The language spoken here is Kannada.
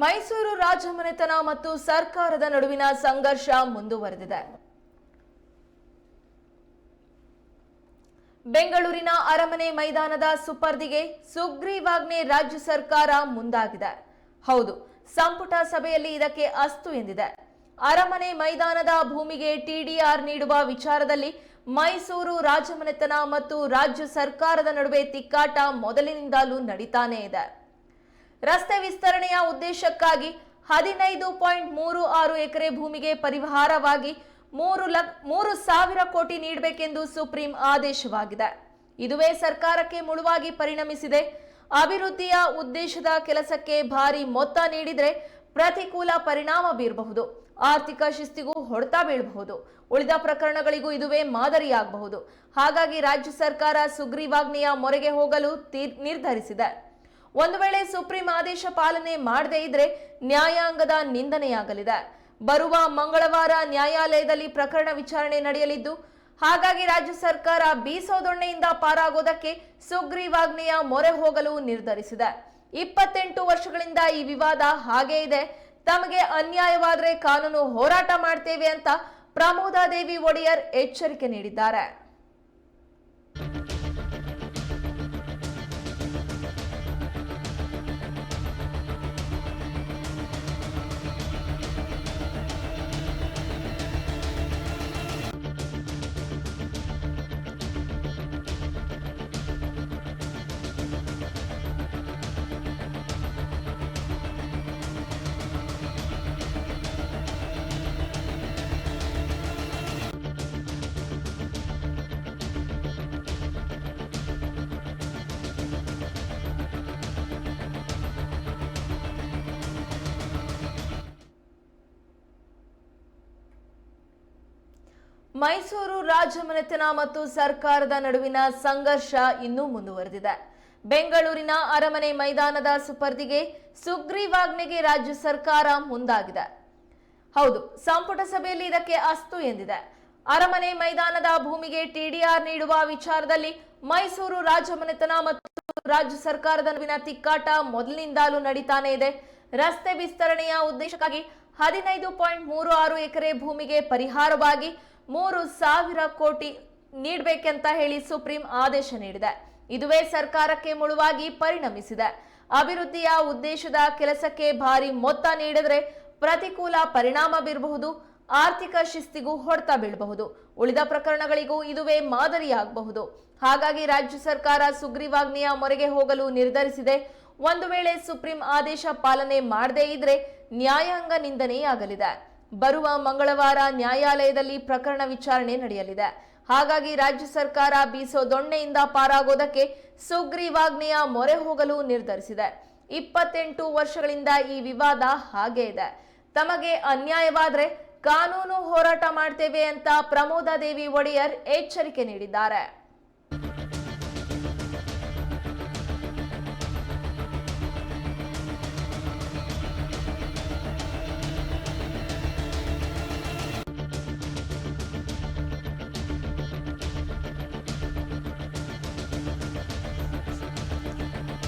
ಮೈಸೂರು ರಾಜಮನೆತನ ಮತ್ತು ಸರ್ಕಾರದ ನಡುವಿನ ಸಂಘರ್ಷ ಮುಂದುವರೆದಿದೆ. ಬೆಂಗಳೂರಿನ ಅರಮನೆ ಮೈದಾನದ ಸುಪರ್ದಿಗೆ ಸುಗ್ರೀವಾಜ್ಞೆ ರಾಜ್ಯ ಸರ್ಕಾರ ಮುಂದಾಗಿದೆ. ಹೌದು, ಸಂಪುಟ ಸಭೆಯಲ್ಲಿ ಇದಕ್ಕೆ ಅಸ್ತು ಎಂದಿದೆ. ಅರಮನೆ ಮೈದಾನದ ಭೂಮಿಗೆ ಟಿಡಿಆರ್ ನೀಡುವ ವಿಚಾರದಲ್ಲಿ ಮೈಸೂರು ರಾಜಮನೆತನ ಮತ್ತು ರಾಜ್ಯ ಸರ್ಕಾರದ ನಡುವೆ ತಿಕ್ಕಾಟ ಮೊದಲಿನಿಂದಲೂ ನಡೀತಾನೇ ಇದೆ. ರಸ್ತೆ ವಿಸ್ತರಣೆಯ ಉದ್ದೇಶಕ್ಕಾಗಿ ಹದಿನೈದು ಪಾಯಿಂಟ್ ಮೂರು ಆರು ಎಕರೆ ಭೂಮಿಗೆ ಪರಿಹಾರವಾಗಿ ಮೂರು ಲಕ್ ಮೂರು ಸಾವಿರ ಕೋಟಿ ನೀಡಬೇಕೆಂದು ಸುಪ್ರೀಂ ಆದೇಶವಾಗಿದೆ. ಇದುವೇ ಸರ್ಕಾರಕ್ಕೆ ಮುಳುವಾಗಿ ಪರಿಣಮಿಸಿದೆ. ಅಭಿವೃದ್ಧಿಯ ಉದ್ದೇಶದ ಕೆಲಸಕ್ಕೆ ಭಾರಿ ಮೊತ್ತ ನೀಡಿದರೆ ಪ್ರತಿಕೂಲ ಪರಿಣಾಮ ಬೀರಬಹುದು. ಆರ್ಥಿಕ ಶಿಸ್ತಿಗೂ ಹೊಡೆತ ಬೀಳಬಹುದು. ಉಳಿದ ಪ್ರಕರಣಗಳಿಗೂ ಇದುವೇ ಮಾದರಿಯಾಗಬಹುದು. ಹಾಗಾಗಿ ರಾಜ್ಯ ಸರ್ಕಾರ ಸುಗ್ರೀವಾಜ್ಞೆಯ ಮೊರೆಗೆ ಹೋಗಲು ನಿರ್ಧರಿಸಿದೆ. ಒಂದು ವೇಳೆ ಸುಪ್ರೀಂ ಆದೇಶ ಪಾಲನೆ ಮಾಡದೇ ಇದ್ರೆ ನ್ಯಾಯಾಂಗದ ನಿಂದನೆಯಾಗಲಿದೆ. ಬರುವ ಮಂಗಳವಾರ ನ್ಯಾಯಾಲಯದಲ್ಲಿ ಪ್ರಕರಣ ವಿಚಾರಣೆ ನಡೆಯಲಿದ್ದು, ಹಾಗಾಗಿ ರಾಜ್ಯ ಸರ್ಕಾರ ಬೀಸೋದೊಣ್ಣೆಯಿಂದ ಪಾರಾಗೋದಕ್ಕೆ ಸುಗ್ರೀವಾಜ್ಞೆಯ ಮೊರೆ ಹೋಗಲು ನಿರ್ಧರಿಸಿದೆ. ಇಪ್ಪತ್ತೆಂಟು ವರ್ಷಗಳಿಂದ ಈ ವಿವಾದ ಹಾಗೇ ಇದೆ. ತಮಗೆ ಅನ್ಯಾಯವಾದರೆ ಕಾನೂನು ಹೋರಾಟ ಮಾಡ್ತೇವೆ ಅಂತ ಪ್ರಮೋದಾದೇವಿ ಒಡೆಯರ್ ಎಚ್ಚರಿಕೆ ನೀಡಿದ್ದಾರೆ. ಮೈಸೂರು ರಾಜಮನೆತನ ಮತ್ತು ಸರ್ಕಾರದ ನಡುವಿನ ಸಂಘರ್ಷ ಇನ್ನೂ ಮುಂದುವರೆದಿದೆ. ಬೆಂಗಳೂರಿನ ಅರಮನೆ ಮೈದಾನದ ಸುಪರ್ದಿಗೆ ಸುಗ್ರೀವಾಜ್ಞೆಗೆ ರಾಜ್ಯ ಸರ್ಕಾರ ಮುಂದಾಗಿದೆ. ಹೌದು, ಸಂಪುಟ ಸಭೆಯಲ್ಲಿ ಇದಕ್ಕೆ ಅಸ್ತು ಎಂದಿದೆ. ಅರಮನೆ ಮೈದಾನದ ಭೂಮಿಗೆ ಟಿಡಿಆರ್ ನೀಡುವ ವಿಚಾರದಲ್ಲಿ ಮೈಸೂರು ರಾಜಮನೆತನ ಮತ್ತು ರಾಜ್ಯ ಸರ್ಕಾರದ ನಡುವಿನ ತಿಕ್ಕಾಟ ಮೊದಲಿನಿಂದಲೂ ನಡೀತಾನೆ ಇದೆ. ರಸ್ತೆ ವಿಸ್ತರಣೆಯ ಉದ್ದೇಶಕ್ಕಾಗಿ ಹದಿನೈದು ಪಾಯಿಂಟ್ ಮೂರು ಆರು ಎಕರೆ ಭೂಮಿಗೆ ಪರಿಹಾರವಾಗಿ ಮೂರು ಸಾವಿರ ಕೋಟಿ ನೀಡಬೇಕೆಂತ ಹೇಳಿ ಸುಪ್ರೀಂ ಆದೇಶ ನೀಡಿದೆ. ಇದುವೇ ಸರ್ಕಾರಕ್ಕೆ ಮುಳುವಾಗಿ ಪರಿಣಮಿಸಿದೆ. ಅಭಿವೃದ್ಧಿಯ ಉದ್ದೇಶದ ಕೆಲಸಕ್ಕೆ ಭಾರಿ ಮೊತ್ತ ನೀಡಿದರೆ ಪ್ರತಿಕೂಲ ಪರಿಣಾಮ ಬೀರಬಹುದು, ಆರ್ಥಿಕ ಶಿಸ್ತಿಗೂ ಹೊಡೆತ ಬೀಳಬಹುದು. ಉಳಿದ ಪ್ರಕರಣಗಳಿಗೂ ಇದುವೇ ಮಾದರಿಯಾಗಬಹುದು. ಹಾಗಾಗಿ ರಾಜ್ಯ ಸರ್ಕಾರ ಸುಗ್ರೀವಾಜ್ಞೆಯ ಮೊರೆಗೆ ಹೋಗಲು ನಿರ್ಧರಿಸಿದೆ. ಒಂದು ವೇಳೆ ಸುಪ್ರೀಂ ಆದೇಶ ಪಾಲನೆ ಮಾಡದೇ ಇದ್ರೆ ನ್ಯಾಯಾಂಗ ನಿಂದನೆಯಾಗಲಿದೆ. ಬರುವ ಮಂಗಳವಾರ ನ್ಯಾಯಾಲಯದಲ್ಲಿ ಪ್ರಕರಣ ವಿಚಾರಣೆ ನಡೆಯಲಿದೆ. ಹಾಗಾಗಿ ರಾಜ್ಯ ಸರ್ಕಾರ ಬೀಸೋ ದೊಣ್ಣೆಯಿಂದ ಪಾರಾಗೋದಕ್ಕೆ ಸುಗ್ರೀವಾಜ್ಞೆಯ ಮೊರೆ ಹೋಗಲು ನಿರ್ಧರಿಸಿದೆ. ಇಪ್ಪತ್ತೆಂಟು ವರ್ಷಗಳಿಂದ ಈ ವಿವಾದ ಹಾಗೇ ಇದೆ. ತಮಗೆ ಅನ್ಯಾಯವಾದ್ರೆ ಕಾನೂನು ಹೋರಾಟ ಮಾಡ್ತೇವೆ ಅಂತ ಪ್ರಮೋದಾದೇವಿ ಒಡೆಯರ್ ಎಚ್ಚರಿಕೆ ನೀಡಿದ್ದಾರೆ.